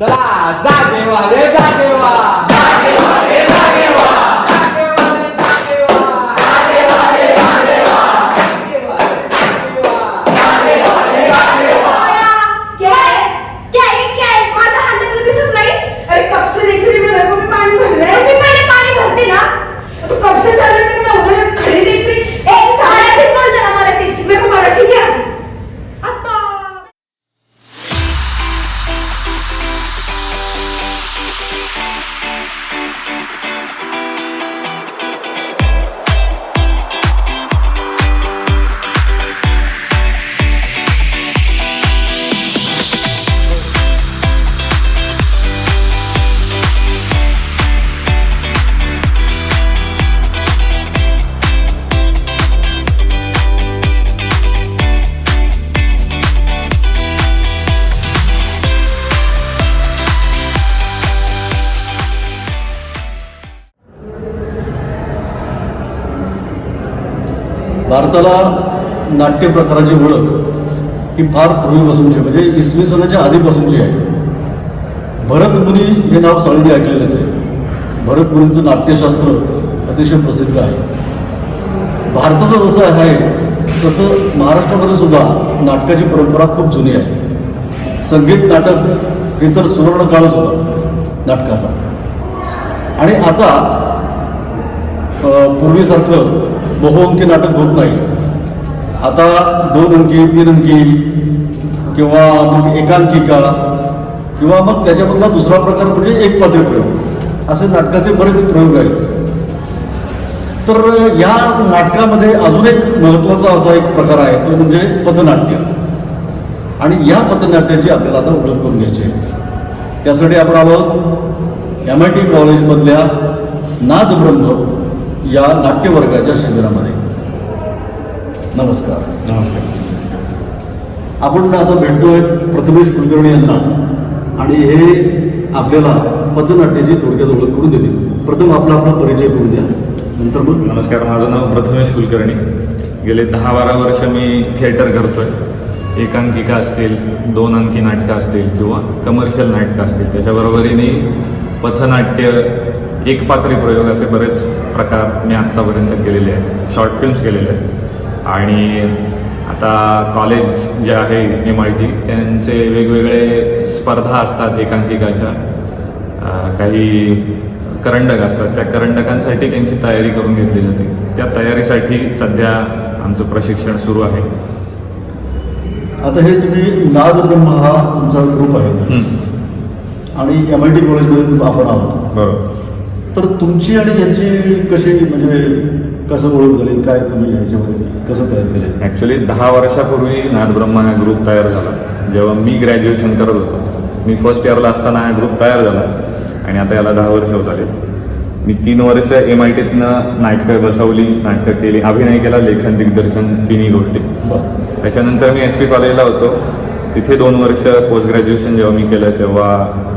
चला जागेवा रे जागेवा जागेवा रे जागेवा भारताला नाट्य प्रकाराची ओळख ही फार पूर्वीपासूनची म्हणजे इसवी सनाच्या आधीपासूनची आहे. भरतमुनी हे नाव सगळ्यांनी ऐकलेलंच आहे. भरतमुनींचं नाट्यशास्त्र अतिशय प्रसिद्ध आहे. भारताचं जसं आहे तसं महाराष्ट्रामध्ये सुद्धा नाटकाची परंपरा खूप जुनी आहे. संगीत नाटक हे तर सुवर्ण काळच होता नाटकाचा. आणि आता पूर्वीसारखं बहुअंकी नाटक होत नाही. आता दोन अंकी तीन अंकी किंवा मग एकांकिका किंवा मग त्याच्यामधला दुसरा प्रकार म्हणजे एक पात्र प्रयोग. असे नाटकाचे बरेच प्रयोग आहेत. तर या नाटकामध्ये अजून एक महत्त्वाचा असा एक प्रकार आहे तो म्हणजे पथनाट्य. आणि या पथनाट्याची आपल्याला आता ओळख करून घ्यायची आहे. त्यासाठी आपण आलो आहोत एम आय टी कॉलेजमधल्या नादब्रह्म. या नाट्यवर्गाच्या शिबिरामध्ये. नमस्कार. नमस्कार. आपण आता भेटतोय प्रथमेश कुलकर्णी यांना आणि हे आपल्याला पथनाट्याची थोडक्यात ओळख करून देतील. प्रथम आपला आपला परिचय करून द्या नंतर मग? नमस्कार माझं नाव प्रथमेश कुलकर्णी. गेले दहा बारा वर्ष मी थिएटर करतोय. एकांकिका असतील दोन अंकी नाटकं असतील किंवा कमर्शियल नाटकं असतील. त्याच्याबरोबरीने पथनाट्य एक पात्री प्रयोग असे बरेच प्रकार मी आत्तापर्यंत केलेले आहेत. शॉर्ट फिल्म्स केलेले आहेत. आणि आता कॉलेज जे आहे एम आय टी त्यांचे वेगवेगळे स्पर्धा असतात एकांकिकाच्या. काही करंडक असतात. त्या करंडकांसाठी त्यांची तयारी करून घेतली जाते. त्या तयारीसाठी सध्या आमचं प्रशिक्षण सुरू आहे. आता हे तुम्ही नादब्रह्म हा तुमचा ग्रुप आहे. आणि एम आय टी कॉलेजमध्ये आपण आहोत. बरोबर. तर तुमची आणि यांची कशी म्हणजे कसं ओळख झाली? काय तुम्ही याच्यामध्ये कसं तयार केलं? ॲक्च्युली दहा वर्षापूर्वी नादब्रह्मा हा ग्रुप तयार झाला. जेव्हा मी ग्रॅज्युएशन करत होतो मी फर्स्ट इयरला असताना हा ग्रुप तयार झाला आणि आता याला दहा वर्ष होत आले मी तीन वर्ष एम आय टीतनं नाटकं बसवली नाटकं केली अभिनय केला लेखन दिग्दर्शन तिन्ही गोष्टी. त्याच्यानंतर मी एस पी कॉलेजला होतो. तिथे दोन वर्ष पोस्ट ग्रॅज्युएशन जेव्हा मी केलं तेव्हा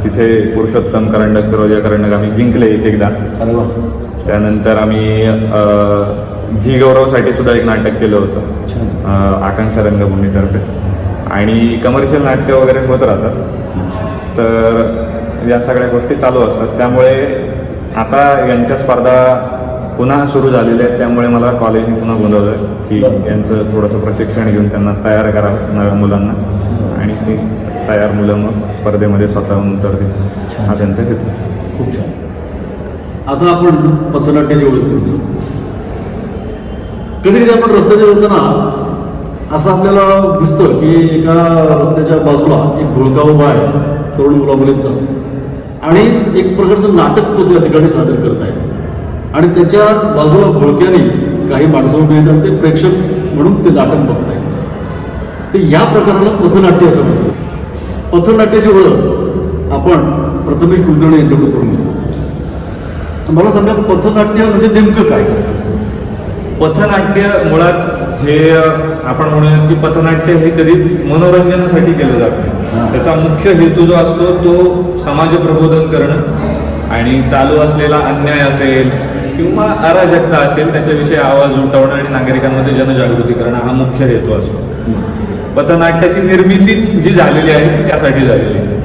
तिथे पुरुषोत्तम करंडक फिरोजा करंडक आम्ही जिंकले एक एकदा त्यानंतर आम्ही झी गौरवसाठी सुद्धा एक नाटक केलं होतं आकांक्षा रंगभूमीतर्फे. आणि कमर्शियल नाटकं वगैरे होत राहतात. तर या सगळ्या गोष्टी चालू असतात. त्यामुळे आता यांच्या स्पर्धा पुन्हा सुरू झालेल्या आहेत. त्यामुळे मला कॉलेजने पुन्हा बोलवलं की. यांचं थोडंसं प्रशिक्षण घेऊन त्यांना तयार करावं नव्या मुलांना. आणि ते तयार मुलं मग स्पर्धेमध्ये स्वतःहून उतरतील. हा त्यांचा हेतू. खूप छान. आता आपण पथनाट्याची ओळख करून घेऊ कधी कधी आपण रस्त्याने जाताना असं आपल्याला दिसतं की एका रस्त्याच्या बाजूला एक घोळका उभा आहे. तरुण मुला मुलींचा आणि एक प्रकारचं नाटक तो त्या ठिकाणी सादर करत आहे. आणि त्याच्या बाजूला घोळक्याने काही माणसं उभी आणि ते प्रेक्षक म्हणून ते नाटक बघतायत. तर या प्रकाराला पथनाट्य असं म्हणतो पथनाट्याची ओळख आपण प्रथमेश कुलकर्णी यांच्याकडे करून घेऊ. तर मला सांगा पथनाट्य म्हणजे नेमकं काय करायचं असतं? पथनाट्य मुळात हे आपण म्हणूयात की पथनाट्य हे कधीच मनोरंजनासाठी केलं जात. नाही. त्याचा मुख्य हेतू जो असतो तो समाज प्रबोधन करणं आणि चालू असलेला अन्याय असेल किंवा अराजकता असेल त्याच्याविषयी आवाज उठवणं आणि नागरिकांमध्ये जनजागृती करणं हा मुख्य हेतू असतो. पथनाट्याची निर्मितीच जी झालेली आहे ती त्यासाठी झालेली आहे.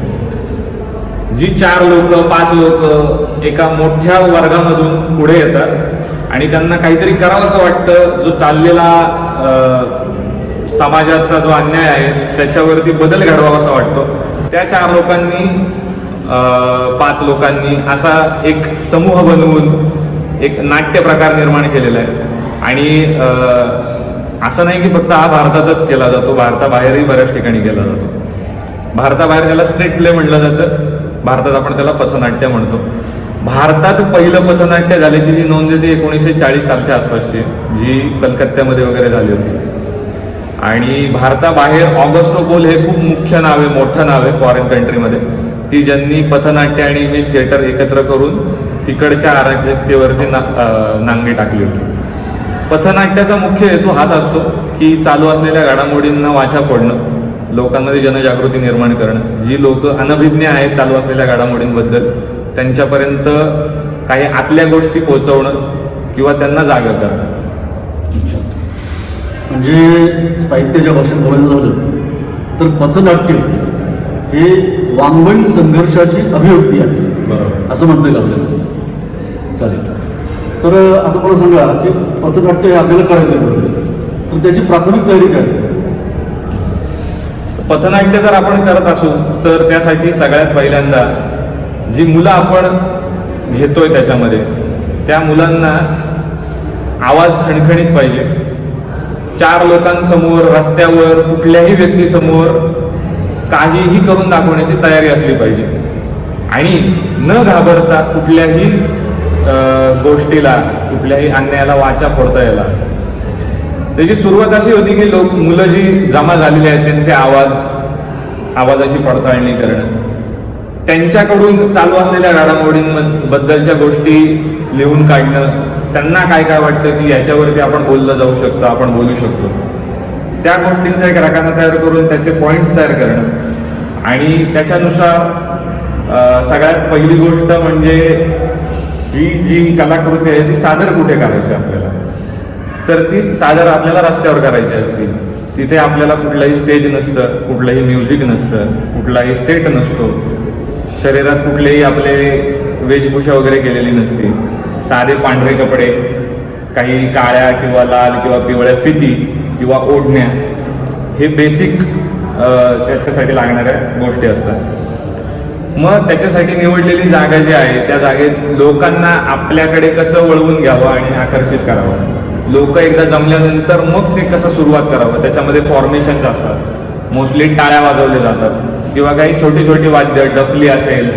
जी चार लोक पाच लोक एका मोठ्या वर्गामधून पुढे येतात आणि त्यांना काहीतरी करावं असं वाटतं जो चाललेला समाजाचा जो अन्याय आहे त्याच्यावरती बदल घडवावा असा वाटतो. त्या चार लोकांनी अं, पाच लोकांनी असा एक समूह बनवून एक नाट्य प्रकार निर्माण केलेला आहे. आणि असं नाही की फक्त हा भारतातच केला जातो भारताबाहेरही बऱ्याच ठिकाणी केला जातो. भारताबाहेर त्याला स्ट्रीट प्ले म्हणलं जातं भारतात आपण त्याला पथनाट्य म्हणतो. भारतात पहिलं पथनाट्य झाल्याची जी नोंद आहे ती एकोणीसशे चाळीस सालच्या आसपासची जी कलकत्त्यामध्ये वगैरे झाली होती. आणि भारताबाहेर ऑगस्टो पोल हे खूप मुख्य नाव आहे मोठं नाव आहे फॉरेन कंट्रीमध्ये की ज्यांनी पथनाट्य आणि इमेज थिएटर एकत्र करून तिकडच्या अराजकतेवरती ना नांगी टाकली होती. पथनाट्याचा मुख्य हेतू हाच असतो की चालू असलेल्या घडामोडींना वाचा फोडणं लोकांमध्ये जनजागृती निर्माण करणं. जी लोक अनभिज्ञ आहेत चालू असलेल्या घडामोडींबद्दल त्यांच्यापर्यंत काही आतल्या गोष्टी पोहोचवणं किंवा त्यांना जागा करणं. म्हणजे साहित्याच्या भाषेत बोलायचं झालं तर पथनाट्य हे वाङ्मयीन संघर्षाची अभिव्यक्ती आहे बरोबर. असं म्हणता येईल आपल्याला. चालेल तर आता मला सांगा की पथनाट्य हे आपल्याला करायचं आहे तर त्याची प्राथमिक तयारी काय असते? पथनाट्य जर आपण करत असू तर त्यासाठी सगळ्यात पहिल्यांदा जी मुलं आपण घेतोय त्याच्यामध्ये त्या मुलांना आवाज खणखणीत पाहिजे. चार लोकांसमोर रस्त्यावर कुठल्याही व्यक्तीसमोर काहीही करून दाखवण्याची तयारी असली पाहिजे. आणि न घाबरता कुठल्याही गोष्टीला कुठल्याही अन्यायाला वाचा फोडता यायला. त्याची सुरुवात अशी होती की लोक मुलं जी जमा झालेली आहेत त्यांचे आवाज आवाजाची पडताळणी करणं. त्यांच्याकडून चालू असलेल्या घडामोडींबद्दलच्या गोष्टी लिहून काढणं. त्यांना काय काय वाटतं की याच्यावरती आपण बोललं जाऊ शकतो आपण बोलू शकतो. त्या गोष्टींचा एक रकाना तयार करून त्याचे पॉइंट्स तयार करणं. आणि त्याच्यानुसार सगळ्यात पहिली गोष्ट म्हणजे ही जी कलाकृती आहे ती सादर कुठे करायची आपल्याला? तर ती सादर आपल्याला रस्त्यावर करायची असते. तिथे आपल्याला कुठलंही स्टेज नसतं कुठलंही म्युझिक नसतं कुठलाही सेट नसतो. शरीरात कुठलेही आपले वेशभूषा वगैरे केलेली नसते. साधे पांढरे कपडे काही काळ्या किंवा लाल किंवा पिवळ्या फिती किंवा ओढण्या हे बेसिक त्याच्यासाठी लागणाऱ्या गोष्टी असतात. मग त्याच्यासाठी निवडलेली जागा जी आहे त्या जागेत लोकांना आपल्याकडे कसं वळवून घ्यावं आणि आकर्षित करावं? लोक एकदा जमल्यानंतर मग ते कसं सुरुवात करावं? त्याच्यामध्ये फॉर्मेशन्स असतात. मोस्टली टाळ्या वाजवले जातात. किंवा काही छोटी छोटी वाद्य डफली असेल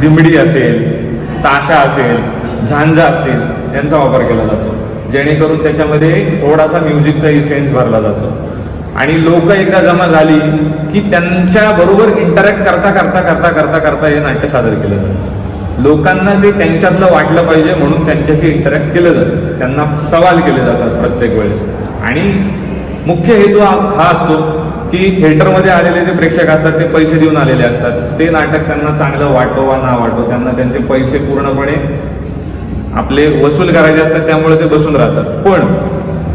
दिमडी असेल ताशा असेल झांजा असतील यांचा वापर केला जातो. जेणेकरून त्याच्यामध्ये थोडासा म्युझिकचा सेन्स भरला जातो. आणि लोक एकदा जमा झाली की त्यांच्या बरोबर इंटरॅक्ट करता करता करता करता करता हे नाट्य सादर केलं जातं. लोकांना ते त्यांच्यातलं वाटलं पाहिजे म्हणून त्यांच्याशी इंटरॅक्ट केलं जातं. त्यांना सवाल केले जातात प्रत्येक वेळेस. आणि मुख्य हेतू हा हा असतो की थिएटरमध्ये आलेले जे प्रेक्षक असतात ते पैसे देऊन आलेले असतात. ते नाटक त्यांना चांगलं वाटो वा ना वाटो त्यांना त्यांचे पैसे पूर्णपणे आपले वसूल करायचे असतात त्यामुळे ते बसून राहतात. पण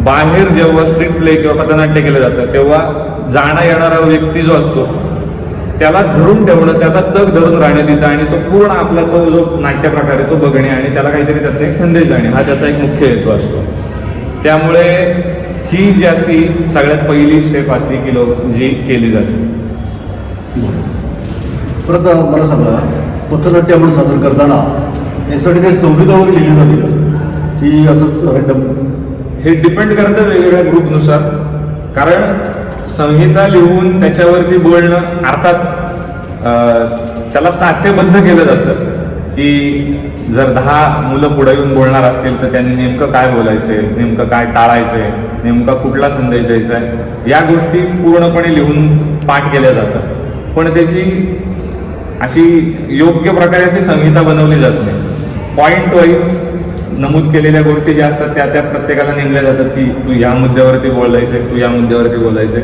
बाहेर जेव्हा स्ट्रीट प्ले किंवा पथनाट्य केलं जातं तेव्हा जाणा येणारा व्यक्ती जो असतो त्याला धरून ठेवणं त्याचा तग धरून राहण्यात येतं आणि तो पूर्ण आपला तो जो नाट्य प्रकार आहे तो बघणे आणि त्याला काहीतरी त्यातला एक संदेश जाणे हा त्याचा एक मुख्य हेतू असतो. त्यामुळे ही जी असती सगळ्यात पहिली स्टेप असते की लोक जी केली जाते. परत मला सांगा पथनाट्य आपण सादर करताना त्यासाठी काही संविधावर लिहिलं लिहिली जाते की? असंच रॅन्डम हे डिपेंड करतं वेगवेगळ्या ग्रुपनुसार कारण संहिता लिहून त्याच्यावरती बोलणं अर्थात त्याला साचेबद्ध केलं जातं. की जर दहा मुलं पुढे येऊन बोलणार असतील तर त्यांनी नेमकं काय बोलायचंय नेमकं काय टाळायचंय नेमका कुठला संदेश द्यायचा आहे या गोष्टी पूर्णपणे लिहून पाठ केल्या जातात. पण त्याची अशी योग्य प्रकारे अशी संहिता बनवली जात नाही. पॉईंट वाईज नमूद केलेल्या गोष्टी ज्या असतात त्या त्या प्रत्येकाला नेमल्या जातात की तू या मुद्द्यावरती बोलायचंय तू या मुद्द्यावरती बोलायचंय.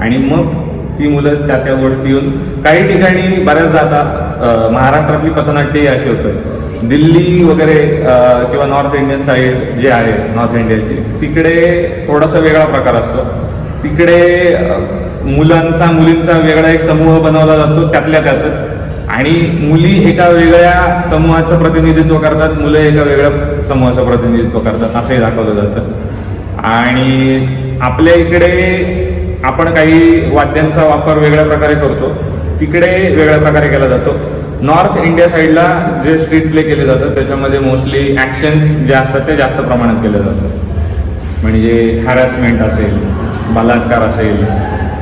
आणि मग ती मुलं त्या त्या गोष्टी येऊन काही ठिकाणी बऱ्याचदा आता महाराष्ट्रातली पथनाट्यही अशी होतं दिल्ली वगैरे किंवा नॉर्थ इंडियन साईड जे आहे नॉर्थ इंडियाची तिकडे थोडासा वेगळा प्रकार असतो. तिकडे मुलांचा मुलींचा वेगळा एक समूह बनवला जातो त्यातल्या त्यातच. आणि मुली एका वेगळ्या समूहाचं प्रतिनिधित्व करतात मुलं एका वेगळ्या समूहाचं प्रतिनिधित्व करतात असंही दाखवलं जातं. आणि आपल्या इकडे आपण काही वाद्यांचा वापर वेगळ्या प्रकारे करतो तिकडे वेगळ्या प्रकारे केला जातो. नॉर्थ इंडिया साईडला जे स्ट्रीट प्ले केले जातात त्याच्यामध्ये मोस्टली ॲक्शन्स जे असतात ते जास्त प्रमाणात केले जातात. म्हणजे हॅरॅसमेंट असेल बलात्कार असेल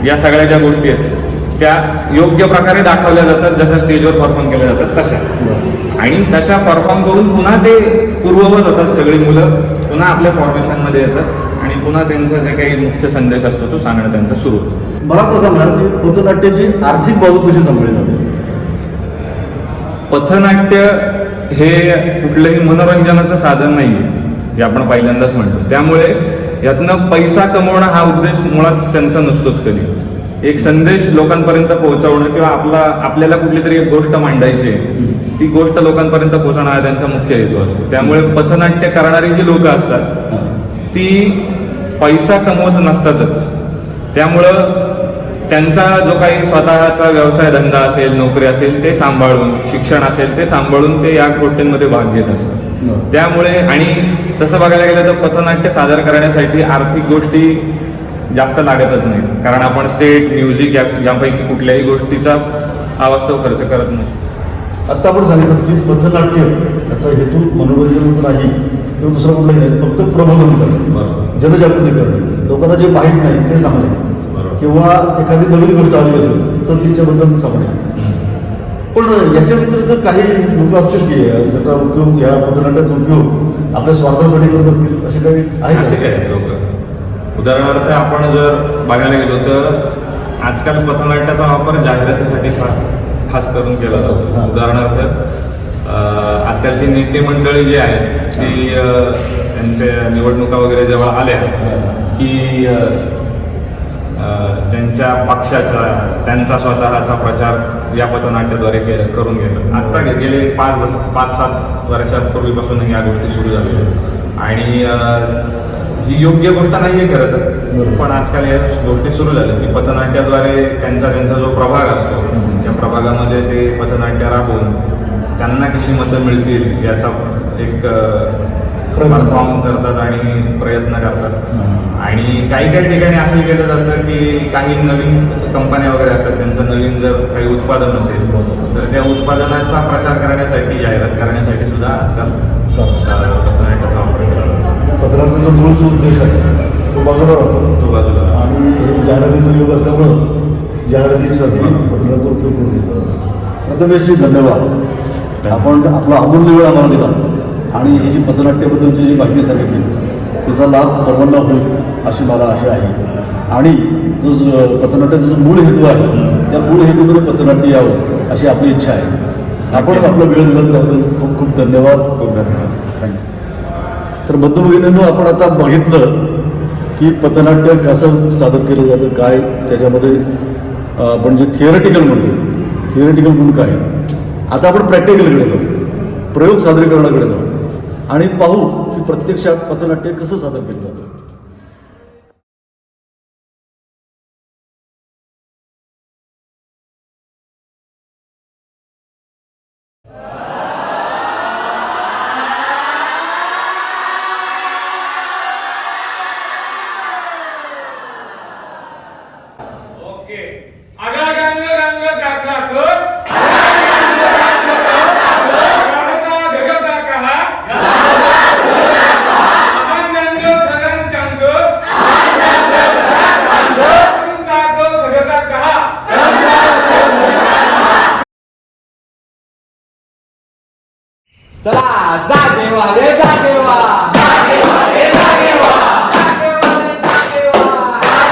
या सगळ्या ज्या गोष्टी आहेत त्या योग्य प्रकारे दाखवल्या जातात जशा स्टेजवर परफॉर्म केल्या जातात तशा. आणि तशा परफॉर्म करून पुन्हा ते पूर्ववत होतात सगळी मुलं पुन्हा आपल्या फॉर्मेशनमध्ये येतात आणि पुन्हा त्यांचा जे काही मुख्य संदेश असतो तो सांगणं त्यांचा सुरू होतो. मला तर सांगा की पथनाट्याची आर्थिक बाजू कशी सांभाळली जाते. पथनाट्य हे कुठलंही मनोरंजनाचं साधन नाही हे आपण पहिल्यांदाच म्हणतो. त्यामुळे यातनं पैसा कमवणं हा उद्देश मुळात त्यांचा नसतोच कधी. एक संदेश लोकांपर्यंत पोहोचवणं किंवा आपला आपल्याला कुठली तरी एक गोष्ट मांडायची ती गोष्ट लोकांपर्यंत पोहोचवणं हा त्यांचा मुख्य हेतू असतो. त्यामुळे पथनाट्य करणारी जी लोक असतात ती पैसा कमवत नसतातच. त्यामुळं त्यांचा जो काही स्वतःचा व्यवसाय धंदा असेल नोकरी असेल ते सांभाळून शिक्षण असेल ते सांभाळून ते या गोष्टींमध्ये भाग घेत असतात. त्यामुळे आणि तसं बघायला गेलं तर पथनाट्य सादर करण्यासाठी आर्थिक गोष्टी जास्त लागतच नाहीत कारण आपण सेट म्युझिक या यापैकी कुठल्याही गोष्टीचा अवास्तव खर्च करत नसतो आता आपण सांगितलं की पथनाट्य याचा हेतू मनोरंजन नाही किंवा दुसरा कुठलाही नाही फक्त प्रबोधन करणे. जनजागृती करणे. लोकांना जे माहीत नाही ते सांगणे. किंवा एखादी नवीन गोष्ट आली असेल तर तिच्याबद्दल सांगणे. पण याच्या व्यतिरिक्त काही लोक असतील की ज्याचा उपयोग या पथनाट्याचा उपयोग आपल्या स्वार्थासाठी करत असतील असे काही आहे असे का? काय लोक. उदाहरणार्थ आपण जर बघायला गेलो तर आजकाल पथनाट्याचा वापर जाहिरातीसाठी फार खास करून केला जातो हा. उदाहरणार्थ आजकालची नेते मंडळी जी आहेत ती अं, त्यांच्या निवडणुका वगैरे जेव्हा आल्या की त्यांच्या पक्षाचा त्यांचा स्वतःचा प्रचार या पथनाट्याद्वारे के करून घेतात आत्ता गे- गेले पाच पाच सात वर्षापूर्वीपासून या गोष्टी सुरू झाल्या. आणि ही योग्य गोष्ट नाही आहे खरं तर. पण आजकाल या गोष्टी सुरू झाल्या की पथनाट्याद्वारे त्यांचा त्यांचा जो प्रभाग असतो. त्या प्रभागामध्ये ते पथनाट्य राबवून त्यांना कशी मतं मिळतील याचा एक. परफॉर्म करतात आणि प्रयत्न करतात. आणि काही काही ठिकाणी असंही केलं जातं की काही नवीन कंपन्या वगैरे असतात त्यांचं नवीन जर काही उत्पादन असेल तर त्या उत्पादनाचा प्रचार करण्यासाठी जाहिरात करण्यासाठी सुद्धा आजकाल पथनाट्याचा पथनाट्याचा मूळ जो उद्देश आहे. तो बाजूला राहतो. तो बाजूला आणि हे जाहिरातीचा योग असल्यामुळं जाहिरातीसाठी पत्रकाचा उपयोग करून घेतात. प्रथमेशजी धन्यवाद. आपण आपला अमूल्य वेळ आम्हाला दिला. आणि ही जी पथनाट्याबद्दलची जी माहिती सांगितली त्याचा लाभ सर्वांना होईल अशी मला आशा आहे. आणि जो ज- पथनाट्याचा जो मूळ हेतू आहे त्या मूळ हेतूमध्ये पथनाट्य यावं अशी आपली इच्छा आहे. आपण आपला वेळ दिला त्याबद्दल खूप खूप धन्यवाद. खूप धन्यवाद. थँक्यू. तर बंधू आपण आता बघितलं की पथनाट्य कसं सादर केलं जातं काय त्याच्यामध्ये आपण जे थिअरेटिकल म्हणतो थिअरेटिकल गुण काय आता आपण प्रॅक्टिकलकडे जाऊ प्रयोग सादरीकरणाकडे जाऊ. आणि पाहू की प्रत्यक्षात पथनाट्य कसं सादर केलं जातं ओके अगा गंग गंग काका को गणका गग काका अहं गंग खगन कंग काको खग काका चला जा देवा रे जा देवा जा देवा रे जा देवा जा देवा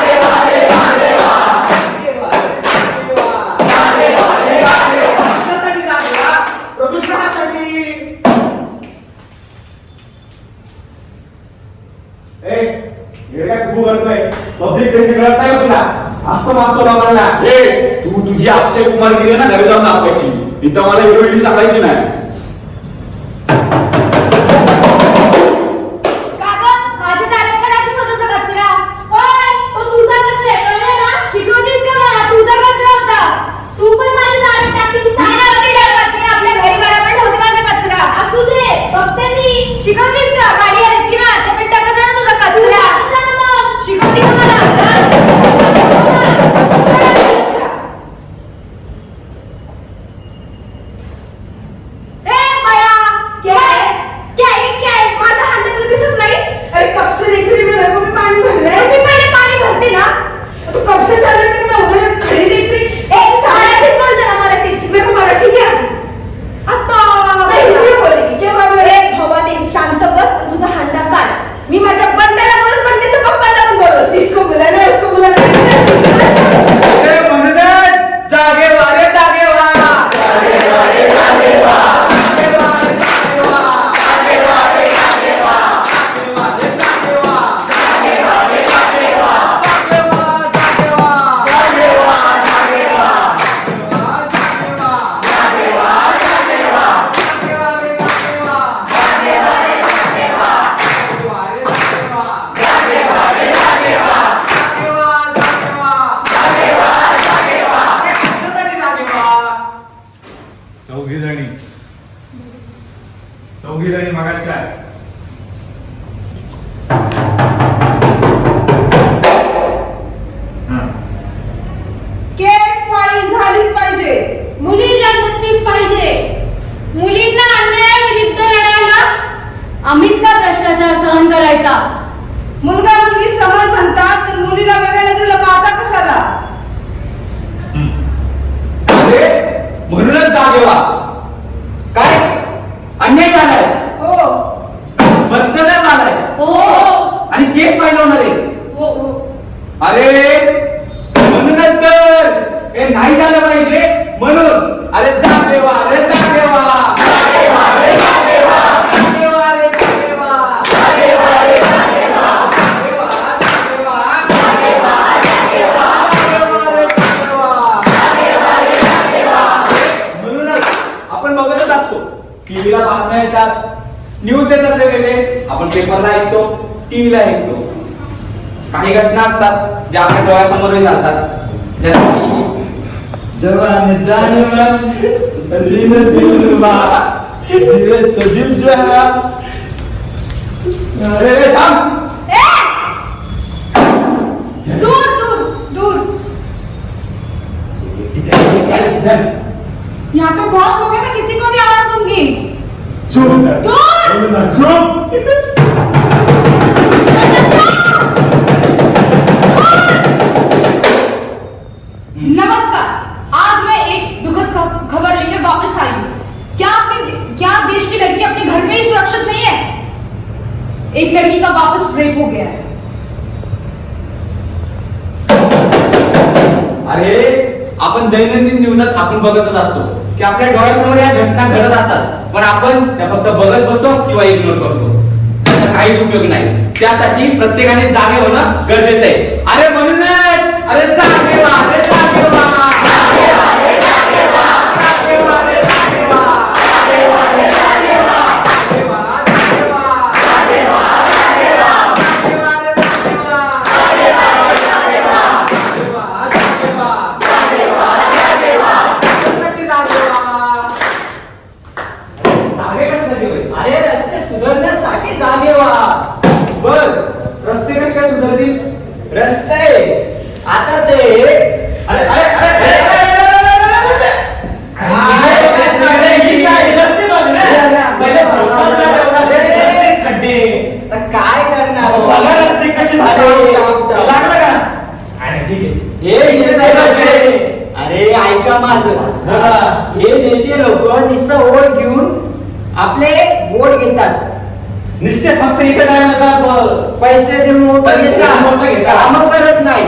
रे जा देवा कशासाठी जागेवा? प्रदूषणासाठी ए, हे काय तू करतोय पब्लिक प्लेस कळत नाही का तुला असतो मासतो ए तू तुझी अक्षय कुमार गिरी ना घरी जाऊन दाखवायची. इथं मला हिरो हिडी सांगायची नाही. जस्टिस पाहिजे. मुलींना अन्यायाविरुद्ध लढायला आम्हीच का भ्रष्टाचार सहन करायचा? मुलगा मुलगी समज म्हणतात तर मुलीला वेगळ्या नजरेला पाहता कशाला? अरे म्हणूनच जागे व्हा. काय? अन्याय झालाय. हो. भ्रष्टाचार झालाय. हो आणि केस फाईल होणार आहे हो हो. अरे न्यूज़ येतात वेगवेगळे आपण पेपरला ऐकतो टीव्हीला ऐकतो. काही घटना असतात ज्या आपल्या जसं जवान जानवर दिलवा धीरज को दिल जहा अरे थांब. ए! दूर दूर दूर यहाँ पे बहुत लोग हैं मैं किसी को भी आवाज़ दूँगी. नमस्कार। आज मैं एक दुखद खबर लेकर वापस आई हूँ। क्या आपने क्या देश की लड़की अपने घर में ही सुरक्षित नहीं है? एक लड़की का वापस रेप हो गया है। अरे, आपण दैनंदिन जीवनात आपण बघतच असतो. की आपल्या डोळ्यासमोर या घटना घडत असतात. पण आपण त्या फक्त बघत बसतो किंवा इग्नोर करतो. त्याचा काहीच उपयोग नाही. त्यासाठी प्रत्येकाने जागे होणं गरजेचं आहे. अरे म्हणूनच अरे जागे व्हा, अरे जागे व्हा. जागे व्हा, अरे जागे व्हा. जागे व्हा, अरे जागे व्हा. जागे व्हा, अरे जागे व्हा. जागे व्हा, जागे व्हा. जागे व्हा, जागे व्हा. जागे व्हा, अरे जागे व्हा. जागे व्हा, अरे जागे व्हा. जागे व्हा, जागे व्हा. जागे व्हा, जागे व्हा. कशासाठी जागे व्हा? जागे कशासाठी होय? अरे रस्ते सुधारण्यासाठी जागे व्हा बर रस्ते कसे काय सुधारतील रस्ते आता ते अरे अरे अरे अरे, अरे, अरे, अरे, अरे, अरे, अरे. काय सगळे ही काय रस्ते बघ ना. पहिले भ्रष्टाचार एवढा रस्ते खड्डे तर काय करणार बघा रस्ते कसे झाले उठाव, उठाव, उठाव. लागलं का अरे ठीक आहे हे हे नेते जायला रस्ते. रस्ते. अरे ऐका माझं हा. हे नेते लोक नुसतं वोट घेऊन आपले वोट घेतात पैसे देऊन देऊन घेतात. काम करत नाही.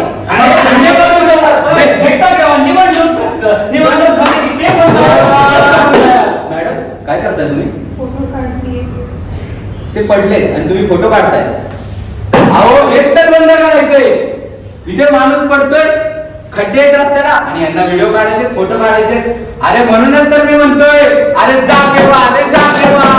मॅडम काय करताय तुम्ही? फोटो काढतीये ते पडले आणि तुम्ही फोटो काढताय. अहो हेच तर बंद करायचंय. इथे माणूस पडतोय खड्डे आहेत रस्त्याला आणि यांना व्हिडिओ काढायचे फोटो काढायचे. अरे म्हणूनच तर मी म्हणतोय अरे जा केव्हा अरे. जा केव्हा,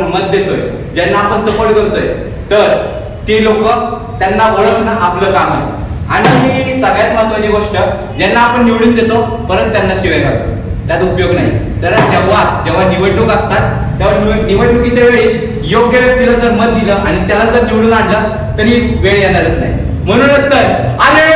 आपण मत देतोय ज्यांना आपण सपोर्ट करतोय तर ते लोक त्यांना ओळखणं आपलं काम आहे. आणि सगळ्यात महत्वाची गोष्ट ज्यांना आपण निवडून देतो परत त्यांना शिवाय घालतो. त्यात उपयोग नाही. तर तेव्हाच जेव्हा निवडणूक असतात तेव्हा निवडणुकीच्या वेळेस योग्य व्यक्तीला जर मत दिलं आणि त्याला जर निवडून आणलं तरी वेळ येणारच नाही. म्हणूनच तर अरे